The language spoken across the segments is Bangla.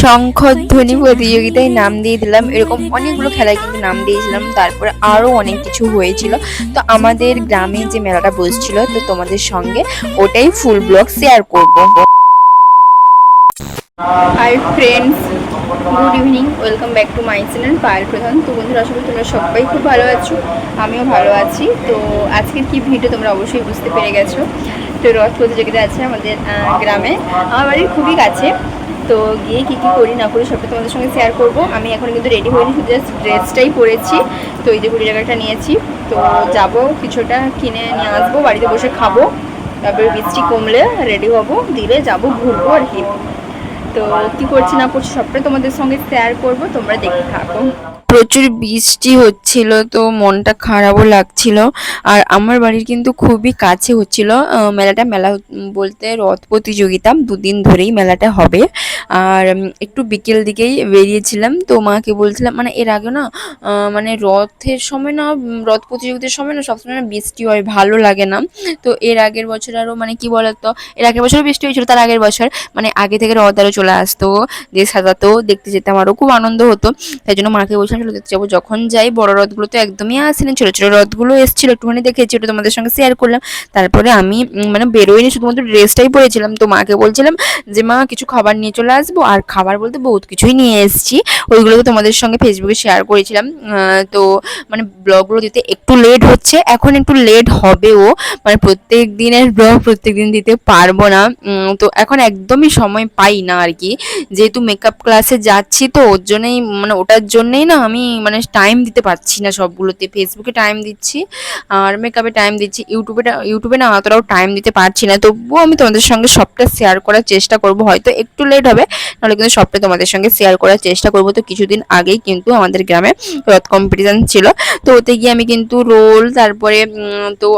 শঙ্খধ্বনি প্রতিযোগিতায় নাম দিয়ে দিলাম। এরকম অনেকগুলো খেলায় কিন্তু নাম দিয়েছিলাম তারপরে আরও অনেক কিছু হয়েছিল। তো আমাদের গ্রামে যে মেলাটা বসছিল, তো তোমাদের সঙ্গে ওটাই ফুল ব্লগ শেয়ার করব। Hi friends good evening welcome back to my channel Payel Pradhan তো বন্ধুরা আসলে তোমরা সবাই খুব ভালো আছো, আমিও ভালো আছি। তো আজকের কি ভিডিও তোমরা অবশ্যই বুঝতে পেরে গেছো। তো রথ প্রতিযোগিতা আছে আমাদের গ্রামে। আমার বাড়ির খুবই কাছে। তো গিয়ে কী কী করি না করি সবটা তোমাদের সঙ্গে শেয়ার করব। আমি এখন কিন্তু রেডি হইনি শুধু জাস্ট ড্রেসটাই পরেছি। তো এই যে কুড়ি টাকাটা নিয়েছি, তো যাব কিছুটা কিনে নিয়ে আসব, বাড়িতে বসে খাব। তারপরে বৃষ্টি কমলে রেডি হব, দিলে যাব, ঘুরবো আর কি। তো কি করছি না করছি সবটা তোমাদের সঙ্গে শেয়ার করব, তোমরা দেখে থাকো। প্রচুর বৃষ্টি হচ্ছিল, তো মনটা খারাপও লাগছিল। আর আমার বাড়ির কিন্তু খুবই কাছে হচ্ছিল মেলাটা মেলা বলতে রথ প্রতিযোগিতা, দুদিন ধরেই মেলাটা হবে। আর একটু বিকেল দিকেই বেরিয়েছিলাম, তো মাকে বলছিলাম মানে এর আগে না মানে রথের সময় না রথ প্রতিযোগিতার সময় না সবসময় না বৃষ্টি হয়, ভালো লাগে না। তো এর আগের বছর আরও মানে কি বলতো, এর আগের বছরও বৃষ্টি হয়েছিল, তার আগের বছর মানে আগে থেকে রথ আরও চলে আসতো, দিয়ে সাজাতো দেখতে যেতাম, আরও খুব আনন্দ হতো। তাই জন্য মাকে বলছিলাম দেখতে যাব। যখন যাই, বড় রথগুলো তো একদমই আসেনি ছোটো ছোটো রথগুলো এসেছিল, একটুখানি দেখেছি, ওটা তোমাদের সঙ্গে শেয়ার করলাম। তারপরে আমি মানে বেরোইনি, শুধুমাত্র ড্রেসটাই পরেছিলাম। তো মাকে বলছিলাম যে, মা, কিছু খাবার নিয়ে চলে আসব। আর খাবার বলতে বহুত কিছুই নিয়ে এসেছি। ওইগুলো তোমাদের সঙ্গে ফেসবুকে শেয়ার করেছিলাম। তো মানে ব্লগগুলো দিতে একটু লেট হচ্ছে। এখন একটু লেট হবেও। মানে প্রত্যেক দিনের ব্লগ প্রত্যেক দিন দিতে পারব না। তো এখন একদমই সময় পাই না আর কি। যেহেতু মেকআপ ক্লাসে যাচ্ছি তো, ওর জন্যই মানে ওটার জন্যই না আমি মানে টাইম দিতে পারছি না সবগুলোতে। ফেসবুকে টাইম দিচ্ছি, আর মেকআপে টাইম দিচ্ছি ইউটিউবে ইউটিউবে না অতটাও টাইম দিতে পারছি না। তবুও আমি তোমাদের সঙ্গে সবটা শেয়ার করার চেষ্টা করব। হয়তো একটু লেট হবে, নাহলে কিন্তু সবটা তোমাদের সঙ্গে শেয়ার করার চেষ্টা করব। তো কিছুদিন আগেই কিন্তু আমাদের গ্রামে রথ কম্পিটিশান ছিল। তো ওতে গিয়ে আমি কিন্তু রোল তারপরে তো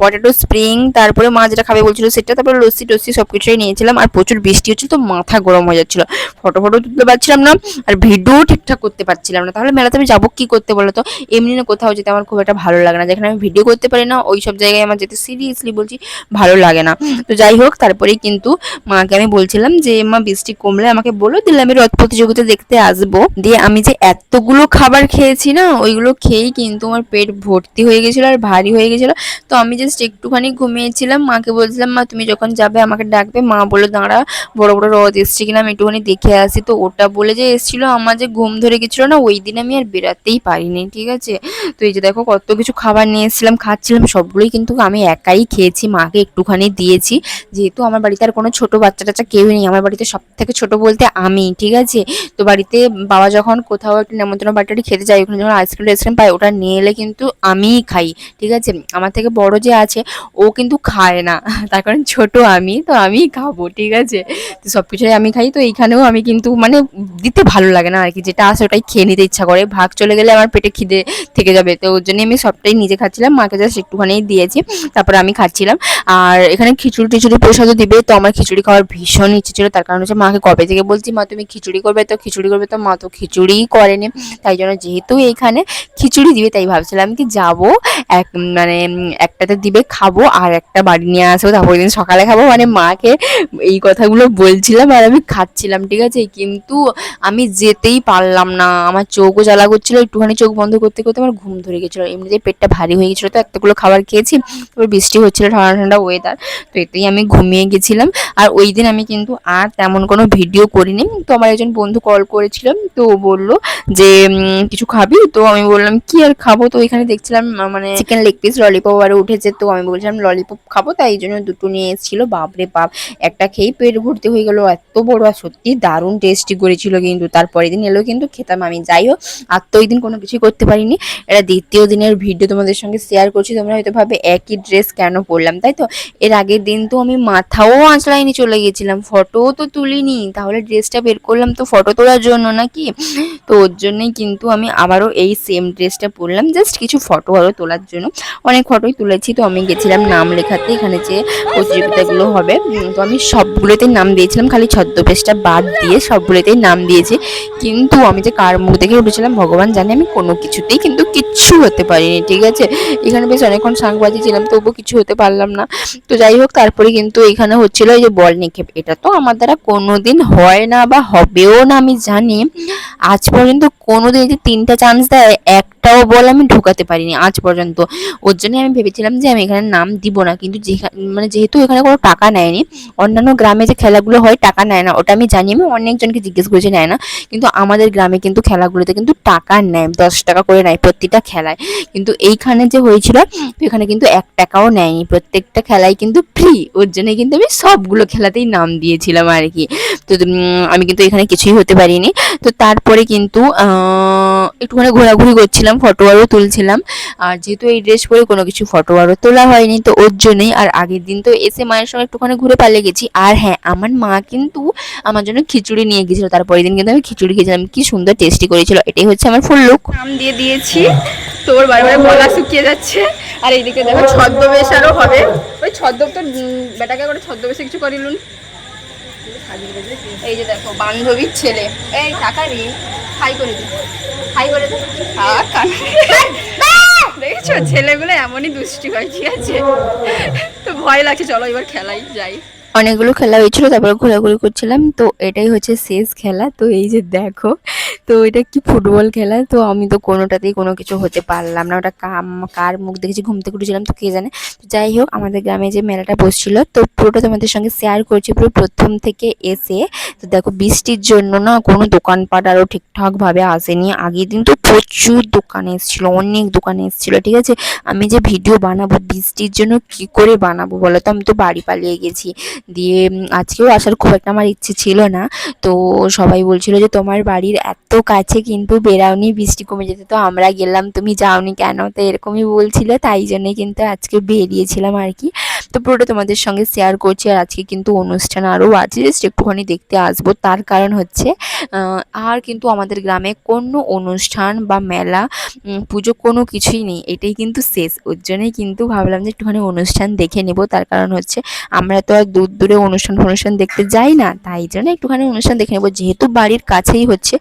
পটেটো স্প্রিং তারপরে মা যেটা খাবে বলছিল সেটা, তারপরে লস্যি টস্যি সব কিছুই নিয়েছিলাম। আর প্রচুর বৃষ্টি হচ্ছিল, তো মাথা গরম হয়ে যাচ্ছিল। ফটো ফটো তুলতে পারছিলাম না, আর ভিডিও ঠিকঠাক করতে পারছিলাম না। তাহলে মেলাতে আমি যাব কি করতে বলো তো এমনি না কোথাও যেতে আমার খুব একটা ভালো লাগে না। যেখানে আমি ভিডিও করতে পারি না ওই সব জায়গায় আমার যেতে সিরিয়াসলি বলছি ভালো লাগে না। তো যাই হোক তারপরেই কিন্তু মাকে আমি বলছিলাম যে, মা, বৃষ্টি কমলে আমাকে বলো, দিলে আমি রথ প্রতিযোগিতা দেখতে আসব। দিয়ে আমি যে এতগুলো খাবার খেয়েছি না, ওইগুলো খেয়েই কিন্তু আমার পেট ভর্তি হয়ে গেছিল আর ভারী হয়ে গেছিল। তো আমি জাস্ট একটুখানি ঘুমিয়েছিলাম। মাকে বলছিলাম, মা, তুমি যখন যাবে আমাকে ডাকবে। মা বলে দাঁড়া, বড় বড় রথ এসছে কিনা আমি একটুখানি দেখে আসি। তো ওটা বলে যে এসেছিল, আমার যে ঘুম ধরে গেছিল না, ওই দিন আর বেরাতেই পারিনি, ঠিক আছে? তো এই যে দেখো কত কিছু খাবার নিয়ে এসেছিলাম, খাচ্ছিলাম, সবগুলোই কিন্তু আমি একাই খেয়েছি, মাকে একটুখানি দিয়েছি। যেহেতু আমার বাড়িতে আর কোনো ছোটো বাচ্চা টাচ্চা কেউই নেই, আমার বাড়িতে সব থেকে ছোটো বলতে আমি, ঠিক আছে? তো বাড়িতে বাবা যখন কোথাও একটা নেমন্তন্ন বাড়িটা খেতে যায়, ওখানে যখন আইসক্রিম আইসক্রিম পাই ওটা নিয়ে এলে কিন্তু আমিই খাই, ঠিক আছে? আমার থেকে বড় যে আছে, ও কিন্তু খায় না, তার কারণ ছোটো আমি, তো আমিই খাব, ঠিক আছে? তো সব কিছুই আমি খাই, তো এইখানেও আমি কিন্তু মানে দিতে ভালো লাগে না আর কি, যেটা আছে ওটাই খেয়ে নিতে ইচ্ছা করে। ভাগ চলে গেলে আমার পেটে খিদে থেকে যাবে। তো ওর জন্য আমি সবটাই নিজে খাচ্ছিলাম, মাকে জাস্ট একটুখানি দিয়েছি, তারপরে আমি খাচ্ছিলাম। আর এখানে খিচুড়ি টিচুড়ি প্রসাদও দিবে, তো আমার খিচুড়ি খাওয়ার ভীষণ ইচ্ছে ছিল, তার কারণ হচ্ছে মাকে কবে থেকে বলছি, মা, তুমি খিচুড়ি করবে তো, খিচুড়ি করবে তো? মা তো খিচুড়িই করেনি, তাই জন্য যেহেতু এইখানে খিচুড়ি দিবে, তাই ভাবছিলাম কি যাব, এক মানে একটাতে দিবে খাব, আর একটা বাড়ি নিয়ে আসব, তারপর দিন সকালে খাব। মানে মাকে এই কথাগুলো বলছিলাম আর আমি খাচ্ছিলাম, ঠিক আছে? কিন্তু আমি যেতেই পারলাম না, আমার চোখও জ্বালা করছিল, একটুখানি চোখ বন্ধ করতে করতে আমার ঘুম ধরে গেছিল। এমনিতেই পেটটা ভারী হয়ে গেছিল তো, এতগুলো খাবার খেয়েছি তারপর বৃষ্টি হচ্ছিল ঠান্ডা ঠান্ডা ওয়েদার তো এতেই আমি ঘুমিয়ে গেছিলাম। আর ওই দিন আমি কিন্তু আর তেমন কোনো ভিডিও করিনি। তো আমার একজন বন্ধু কল করেছিলাম তো ও বলল যে কিছু খাবি? তো আমি বললাম, কি আর খাব? তো এখানে দেখছিলাম মানে চিকেন লেগ পিস ললিপপ আরও উঠেছে, তো আমি বলছিলাম ললিপপ খাব? তাই এই জন্য দুটো নিয়ে এসেছিল, বাপরে বাপ। একটা খেয়েই পেট ভর্তি হয়ে গেলো, এত বড় আর সত্যি দারুণ টেস্টি করেছিল কিন্তু। তারপরের দিন এলো কিন্তু, খেতাম আমি। যাই হোক আর তো ওই দিন কোনো কিছুই করতে পারিনি। এটা দ্বিতীয় দিনের ভিডিও তোমাদের সঙ্গে শেয়ার করছি, তোমরা হয়তো ভাবে একই ড্রেস কেন পরলাম, তাই তো? এর আগের দিন তো আমি মাথাও আঁচড়াইনি চলে গেছিলাম ফটোও তো তুলিনি, তাহলে ড্রেসটা বের করলাম তো ফটো তোলার জন্য নাকি? তো ওর জন্যই কিন্তু আমি আবারও এই সেম ড্রেসটা পরলাম জাস্ট কিছু ফটো আরও তোলার জন্য। অনেক ফটোই তুলেছি, তো আমি গেছিলাম নাম লেখাতে, এখানে যে প্রতিযোগিতাগুলো হবে তো আমি সবগুলোতেই নাম দিয়েছিলাম, খালি ছদ্মবেশটা বাদ দিয়ে সবগুলোতেই নাম দিয়েছি। কিন্তু আমি যে কার মুখ দেখে উঠেছিলাম ভেবেছিলাম ভগবান জানে আমি কোনো কিছুতেই কিন্তু কিচ্ছু হতে পারিনি। ঠিক আছে? এখানে বেশ অনেকক্ষণ সাংবাদিক ছিলাম তবুও কিছু হতে পারলাম না। তো যাই হোক, তারপরে কিন্তু এখানে হচ্ছিল এই যে বল নিক্ষেপ। এটা তো আমার দ্বারা কোনো দিন হয় না বা হবেও না, আমি জানি। আজ পর্যন্ত কোনো দিন যে তিনটা চান্স দেয় একটাও বল আমি ঢোকাতে পারিনি আজ পর্যন্ত। ওর জন্যই আমি ভেবেছিলাম যে আমি এখানে নাম দিব না, কিন্তু মানে যেহেতু এখানে কোনো টাকা নেয়নি, অন্যান্য গ্রামে যে খেলাগুলো হয় টাকা নেয় না, ওটা আমি জানি, আমি অনেকজনকে জিজ্ঞেস করেছি নেয় না, কিন্তু আমাদের গ্রামে কিন্তু খেলাগুলোতে কিন্তু টাকা নেয়, দশ টাকা করে নেয় প্রতিটা খেলায়। কিন্তু এইখানে যে হয়েছিল, এখানে কিন্তু এক টাকাও নেয়নি, প্রত্যেকটা খেলায় কিন্তু ফ্রি ওর জন্য কিন্তু আমি সবগুলো খেলাতেই নাম দিয়েছিলাম আর কি। তো আমি কিন্তু এখানে কিছুই হতে পারিনি। তো তারপরে কিন্তু একটুখানি ঘোরাঘুরি করছিলাম ফটো আরও তুলছিলাম। আর যেহেতু এই ড্রেস পরে কোনো কিছু ফটো আরও তোলা হয়নি, তো ওর জন্যই। আর আগের দিন তো এসে মায়ের সঙ্গে একটুখানি ঘুরে পালিয়ে গেছি। আর হ্যাঁ আমার মা কিন্তু আমার জন্য খিচুড়ি নিয়ে গেছিল। তারপরের দিন কিন্তু আমি খিচুড়ি খেয়েছিলাম। কি সুন্দর টেস্টি করেছিল। এটাই হচ্ছে আমার ফুল লুক নাম দিয়ে দিয়েছি। তোর বারবার গলা শুকিয়ে যাচ্ছে। আর এইদিকে দেখো, ছদ্মবেশ আরও হবে। ওই ছদ্ম তো বেটাকে করে ছদ্মবেশে কিছু করিলুন। এই যে দেখো বান্ধবীর ছেলে। এই টাকা রে হাই করে দি। হাই করে দি। দেখেছ? ছেলেগুলো এমনই দুষ্টি হয় ঠিক আছে? তো ভয় লাগছে চলো এবার খেলাই যাই। অনেকগুলো খেলা হয়েছিল, তারপরে ঘোরাঘুরি করছিলাম। তো এটাই হচ্ছে শেষ খেলা। তো এই যে দেখো, তো এটা কি ফুটবল খেলা? তো আমি তো কোনোটাতেই কোনো কিছু হতে পারলাম না। ওটা কাম, কার মুখ দেখেছি, ঘুম থেকে উঠেছিলাম তো কে জানে। তো যাই হোক, আমাদের গ্রামে যে মেলাটা বসছিল, তো পুরোটা তোমাদের সঙ্গে শেয়ার করছি পুরো প্রথম থেকে এসে। তো দেখো, বৃষ্টির জন্য না কোনো দোকানপাট আরও ঠিকঠাকভাবে আসেনি। আগের দিন তো প্রচুর দোকান এসেছিল, অনেক দোকান এসেছিল, ঠিক আছে? আমি যে ভিডিও বানাবো, বৃষ্টির জন্য কি করে বানাবো বলো তো? আমি তো বাড়ি পালিয়ে গেছি। দিয়ে আজকেও আসার খুব একটা আমার ইচ্ছে ছিল না। তো সবাই বলছিল যে, তোমার বাড়ির এত কাছে কিন্তু বেরাওনি বৃষ্টি কমে যেতে তো আমরা গেলাম, তুমি যাওনি কেন? তো এরকমই বলছিল, তাই জন্যই কিন্তু আজকে বেরিয়েছিলাম আর কি। তো পুরোটা তোমাদের সঙ্গে শেয়ার করছি আর আজকে কিন্তু অনুষ্ঠান আরও আছে জাস্ট একটুখানি দেখতে আসব। তার কারণ হচ্ছে আর কিন্তু আমাদের গ্রামে কোনো অনুষ্ঠান বা মেলা পুজো কোনো কিছুই নেই, এটাই কিন্তু শেষ। ওর জন্যই কিন্তু ভাবলাম যে একটুখানি অনুষ্ঠান দেখে নেব। তার কারণ হচ্ছে, আমরা তো আর দূর দূরে অনুষ্ঠান ফনুষ্ঠান দেখতে যাই না, তাই জন্য একটুখানি অনুষ্ঠান দেখে নেব। যেহেতু বাড়ির কাছেই হচ্ছে,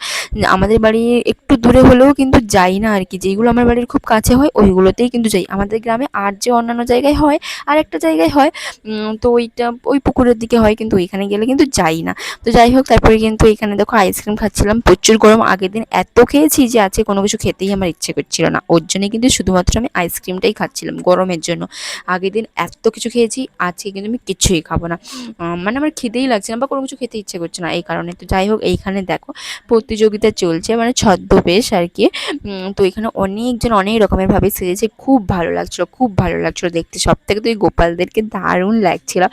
আমাদের বাড়ি একটু দূরে হলেও কিন্তু যাই না আর কি। যেগুলো আমার বাড়ির খুব কাছে হয়, ওইগুলোতেই কিন্তু যাই। আমাদের গ্রামে আর যে অন্যান্য জায়গায় হয়, আর একটা জায়গায় হয় তো ওইটা ওই পুকুরের দিকে হয় কিন্তু ওইখানে গেলে কিন্তু যাই না। তো যাই হোক, তারপরে কিন্তু এখানে দেখো আইসক্রিম খাচ্ছিলাম, প্রচুর গরম। আগের দিন এত খেয়েছি যে আজকে কোনো কিছু খেতেই আমার ইচ্ছে করছিল না। ওর জন্য কিন্তু শুধুমাত্র আমি আইসক্রিমটাই খাচ্ছিলাম গরমের জন্য। আগের দিন এত কিছু খেয়েছি, আজকে কিন্তু আমি কিছুই খাব না। মানে আমার খেতেই লাগছে না বা কোনো কিছু খেতে ইচ্ছে করছে না এই কারণে। তো যাই হোক, এইখানে দেখো প্রতিযোগিতা চলছে মানে ছদ্মবেশ আর কি। তো এখানে অনেকজন অনেক রকমের ভাবে সেজেছে, খুব ভালো লাগছিল, খুব ভালো লাগছিল দেখতে। সব থেকে তো এই গোপালদেরকে দারুণ লাগছিল।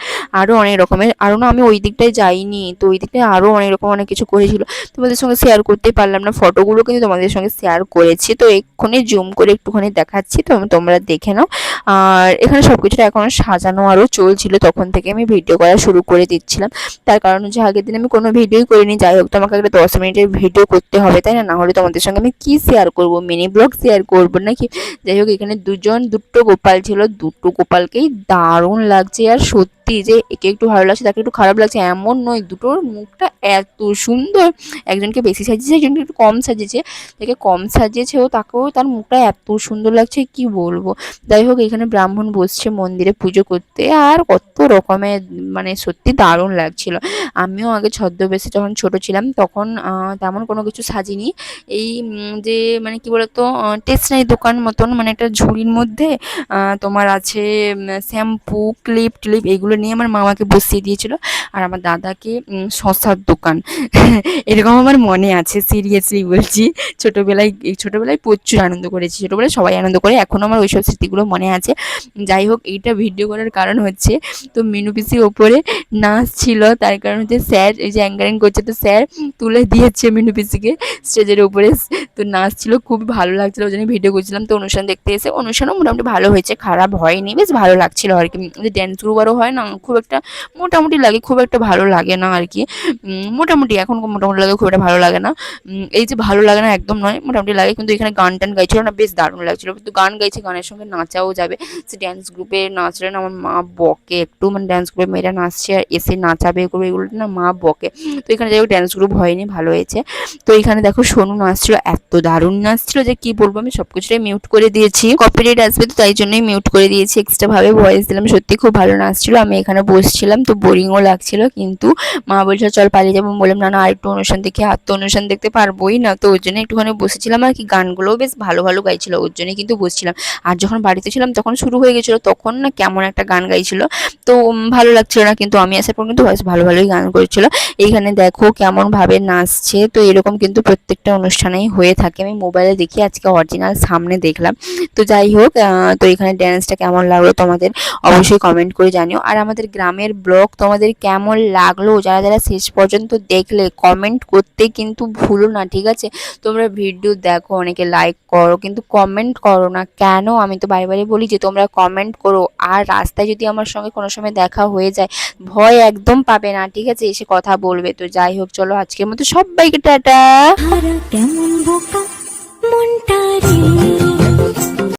আরও অনেক রকমের আরও না আমি ওই দিকটায় যাইনি, তো ওই দিকটায় আরও অনেক রকম অনেক কিছু করেছিল। তোমাদের সঙ্গে শেয়ার করতেই পারলাম না ফটোগুলো কিন্তু তোমাদের সঙ্গে শেয়ার করেছি, তো এক্ষুনি জুম করে একটুখানি দেখাচ্ছি, তো তোমরা দেখে নাও। আর এখানে সব কিছুটা এখনও সাজানো আরও চলছিল, তখন থেকে আমি ভিডিও করা শুরু করে দিচ্ছিলাম। তার কারণ হচ্ছে আগের দিন আমি কোনো ভিডিওই করিনি, যাই হোক, তোমাকে একটা দশ মিনিটের ভিডিও করতে হবে, তাই না? না হলে তোমাদের সঙ্গে আমি কী শেয়ার করব? মিনি ব্লগ শেয়ার করব নাকি? যাই হোক, এখানে দুজন, দুটো গোপাল ছিল, দুটো গোপালকেই দারুণ লাগছে আর সত্যি যে একে একটু ভালো লাগছে, তাকে একটু খারাপ লাগছে, এমন নয়। দুটোর মুখটা এত সুন্দর। একজনকে বেশি সাজিয়েছে, একজনকে একটু কম সাজিয়েছে। তাকে কম সাজিয়েছেও, তাকেও তার মুখটা এত সুন্দর লাগছে, কি বলব? যাই হোক, এখানে ব্রাহ্মণ বসছে মন্দিরে পুজো করতে, আর কত রকমের মানে সত্যি দারুণ লাগছিল। আমিও আগে ছদ্মবেশে যখন ছোট ছিলাম, তখন তেমন কোনো কিছু সাজিনি। এই যে মানে কি বলতো টেস্টনারি দোকান মতন মানে একটা ঝুড়ির মধ্যে তোমার আছে শ্যাম্পু ক্লিপ টিলিপ এগুলো নিয়ে আমার মামাকে বসিয়ে দিয়েছিল। আর আমার দাদাকে শশার দোকান। এরকম আমার মনে আছে সিরিয়াসলি বলছি। ছোটোবেলায় ছোটোবেলায় প্রচুর আনন্দ করেছি। ছোটোবেলায় সবাই আনন্দ করে, এখনও আমার ওইসব স্মৃতিগুলো মনে আছে। যাই হোক, এইটা ভিডিও করার কারণ হচ্ছে, তো মিনু ওপরে নাচ ছিল, তার কারণ হচ্ছে স্যার, এই যে অ্যাঙ্কারিং করছে, তো স্যার তুলে দিয়েছে মিনু পিসিকে স্টেজের উপরে। তো নাচ ছিল, খুব ভালো লাগছিল, ওই জন্য ভিডিও করছিলাম। তো অনুষ্ঠান দেখতে এসে অনুষ্ঠানও মোটামুটি ভালো হয়েছে, খারাপ হয়নি, বেশ ভালো লাগছিল আর কি। যে ড্যান্স গ্রুপ আরও হয় না খুব একটা মোটামুটি লাগে, খুব একটা ভালো লাগে না আর কি মোটামুটি এখন মোটামুটি লাগে, খুব একটা ভালো লাগে না। এই যে ভালো লাগে না একদম নয়, মোটামুটি লাগে কিন্তু এখানে গান টান গাইছিল না, বেশ দারুণ লাগছিল। কিন্তু গান গাইছে, গানের সঙ্গে নাচাও যাবে। সে ড্যান্স গ্রুপে নাচলেন আমার মা বকে, একটু মানে ড্যান্স গ্রুপে মেয়েরা নাচছে আর এসে নাচাবে করবে এগুলো না মা বকে। তো এখানে যাই ড্যান্স গ্রুপ হয়নি, ভালো হয়েছে। তো এখানে দেখো সোনু নাচছিল, এত দারুণ নাচছিল যে কি বলব আমি সব কিছুটাই মিউট করে দিয়েছি। কপিরাইট আসবে তো তাই জন্যই মিউট করে দিয়েছি এক্সট্রা ভাবে ভয়েস দিলাম, সত্যি খুব ভালো নাচছিল। আমি এখানে বসছিলাম, তো বোরিংও লাগছিল। কিন্তু মা বলছিল, চল পালিয়ে যাব। বললাম, না না, আর একটু অনুষ্ঠান দেখে, আর তো অনুষ্ঠান দেখতে পারবোই না। তো ওর জন্য একটুখানি বসেছিলাম, আর কি গানগুলোও বেশ ভালো ভালো গাইছিল, ওর জন্য কিন্তু বসছিলাম। আর যখন বাড়িতে ছিলাম, তখন শুরু হয়ে গেছিল, তখন না কেমন একটা গান গাইছিল। তো ভালো লাগছিল না, কিন্তু আমি আসার পর কিন্তু ভয়েস ভালো, ভালোই গান করছিল। এইখানে দেখো কেমন ভাবে নাচছে, তো এরকম কিন্তু প্রত্যেকটা অনুষ্ঠানেই হয়ে থাকে। আমি মোবাইলে দেখি, আজকে অরিজিনাল সামনে দেখলাম। তো যাই হোক তো এখানে ড্যান্সটা কেমন লাগল তোমাদের অবশ্যই কমেন্ট করে জানিও। আর আমাদের গ্রামের ব্লগ তোমাদের কেমন লাগল? যারা যারা শেষ পর্যন্ত দেখলে কমেন্ট করতে কিন্তু ভুলো না, ঠিক আছে? তোমরা ভিডিও দেখো, অনেকে লাইক করো, কিন্তু কমেন্ট করো না কেন? আমি তো বারে বারে বলি যে, তোমরা কমেন্ট করো। আর রাস্তায় যদি আমার সঙ্গে কোনো সময় দেখা হয়ে যায়, ভয় একদম পাবে না, ঠিক আছে? এসে কথা বলবে। তো যাই হোক, চলো আজকের মতো সবাইকে টাটা। কেমন বোকা মনটা